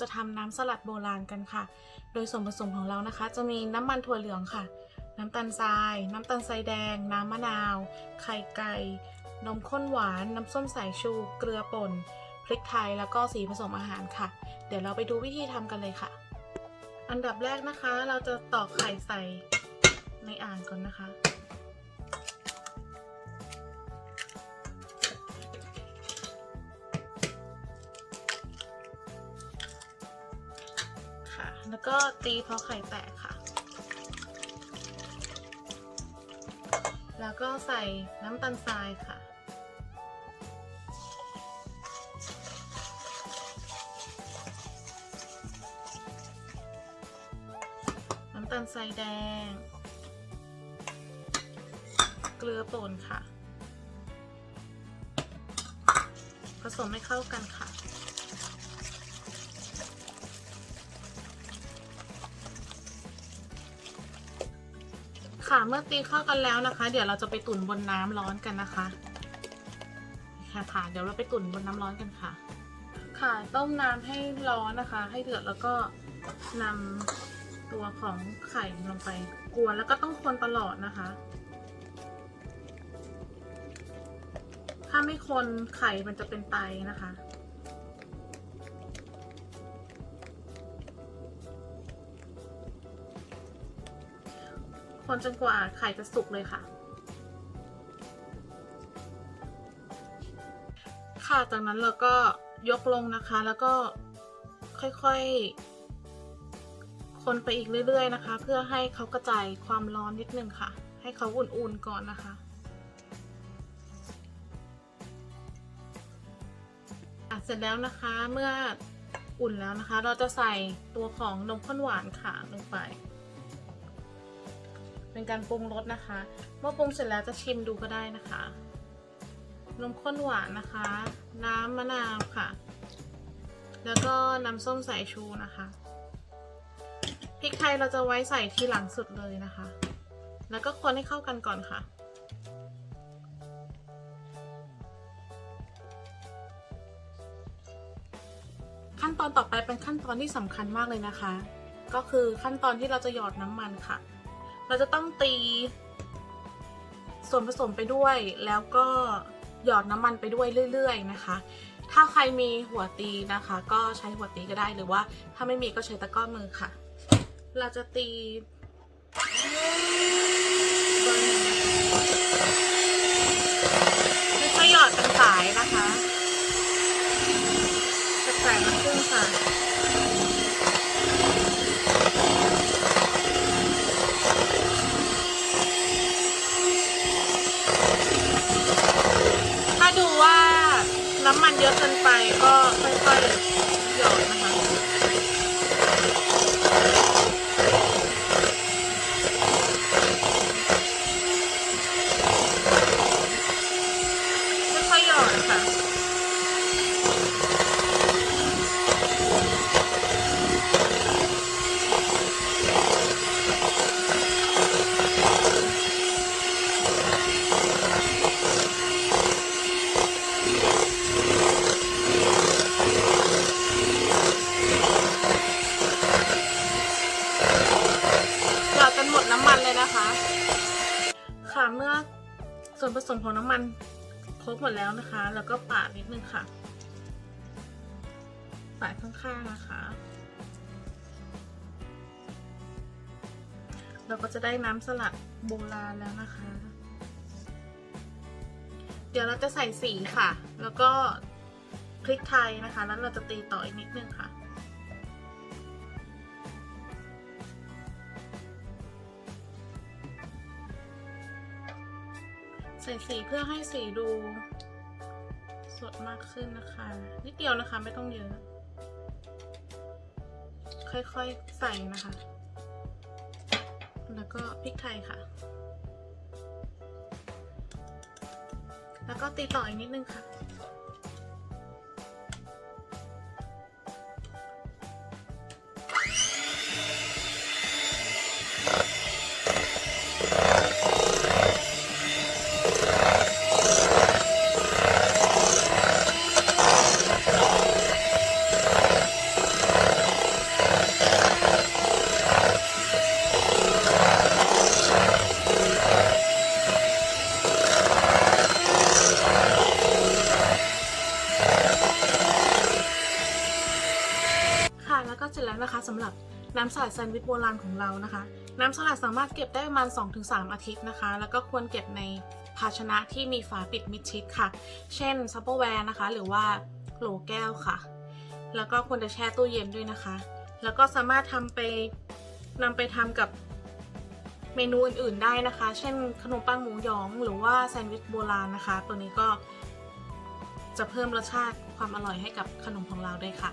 จะทำน้ำสลัดโบราณกันค่ะ โดยส่วนผสมของเรานะคะ จะมีน้ำมันถั่วเหลืองค่ะ น้ำตาลทราย น้ำตาลทรายแดง น้ำมะนาว ไข่ไก่ นมข้นหวาน น้ำส้มสายชู เกลือป่น พริกไทย แล้วก็สีผสมอาหารค่ะ เดี๋ยวเราไปดูวิธีทำกันเลยค่ะ อันดับแรกนะคะ เราจะตอกไข่ใส่ในอ่างก่อนนะคะ แล้วก็ตีพอไข่แตกค่ะ แล้วก็ใส่น้ำตาลทรายค่ะน้ำตาลทรายแดง เกลือป่นค่ะ ผสมให้เข้ากันค่ะ ค่ะ เมื่อตีเข้ากันแล้วนะคะ เดี๋ยวเราจะไปตุ๋นบนน้ำร้อนกันนะคะค่ะค่ะเดี๋ยวเราไปตุ๋นบนน้ำร้อนกันค่ะ ค่ะต้มน้ำให้ร้อนนะคะ ให้เดือดแล้วก็นำตัวของไข่ลงไปกวนแล้วก็ต้องคนตลอดนะคะ ถ้าไม่คนไข่มันจะเป็นไตนะคะ คนจนกว่าไข่จะสุกเลยค่ะ ค่ะจากนั้นเราก็ยกลงนะคะ แล้วก็ค่อยๆ คนไปอีกเรื่อยๆนะคะ เพื่อให้เขากระจายความร้อนนิดนึงค่ะ ให้เขาอุ่นๆก่อนนะคะอะเสร็จแล้วนะคะเมื่ออุ่นแล้วนะคะ เราจะใส่ตัวของนมข้นหวานค่ะลงไป เป็นการปรุงรสนะคะ เมื่อปรุงเสร็จแล้วจะชิมดูก็ได้นะคะ นมข้นหวานนะคะ น้ำมะนาวค่ะ แล้วก็น้ำส้มสายชูนะคะพริกไทยเราจะไว้ใส่ทีหลังสุดเลยนะคะ แล้วก็คนให้เข้ากันก่อนค่ะขั้นตอนต่อไปเป็นขั้นตอนที่สำคัญมากเลยนะคะ ก็คือขั้นตอนที่เราจะหยอดน้ำมันค่ะ เราจะต้องตี ส่วนผสมไปด้วย แล้วก็หยอดน้ำมันไปด้วยเรื่อย ๆ นะคะ ถ้าใครมีหัวตีนะคะ ก็ใช้หัวตีก็ได้หรือว่า ถ้าไม่มีก็ใช้ตะกร้อมือค่ะ เราจะตีเบอร์หนึ่งไม่ค่อยหยอดเป็นสายนะคะจะใส่มาครึ่งค่ะ ถ้าดูว่าน้ำมันเยอะเกันไปก็ค่อยๆหยอดนะคะค่อยๆหยอดค่ะ น้ำมันเลยนะคะ ค่ะเมื่อส่วนผสมของน้ำมันครบหมดแล้วนะคะ แล้วก็ปาดนิดนึงค่ะ ปาดข้างๆนะคะ เราก็จะได้น้ำสลัดโบราณแล้วนะคะ เดี๋ยวเราจะใส่สีค่ะ แล้วก็พริกไทยนะคะ แล้วเราจะตีต่ออีกนิดนึงค่ะ ใส่สีเพื่อให้สีดูสดมากขึ้นนะคะ นิดเดียวนะคะไม่ต้องเยอะ ค่อยๆใส่นะคะ แล้วก็พริกไทยค่ะ แล้วก็ตีต่ออีกนิดนึงค่ะ สำหรับน้ำสลัดแซนด์วิชโบราณของเรานะคะ น้ำสลัดสามารถเก็บได้ประมาณ 2-3 อาทิตย์นะคะ แล้วก็ควรเก็บในภาชนะที่มีฝาปิดมิดชิดค่ะ เช่นซัปเปอร์แวร์นะคะ หรือว่าโหลแก้วค่ะ แล้วก็ควรจะแช่ตู้เย็นด้วยนะคะ แล้วก็สามารถทำไปนำไปทำกับเมนูอื่นๆได้นะคะ เช่นขนมปังหมูยองหรือว่าแซนด์วิชโบราณนะคะ ตัวนี้ก็จะเพิ่มรสชาติความอร่อยให้กับขนมของเราด้วยค่ะ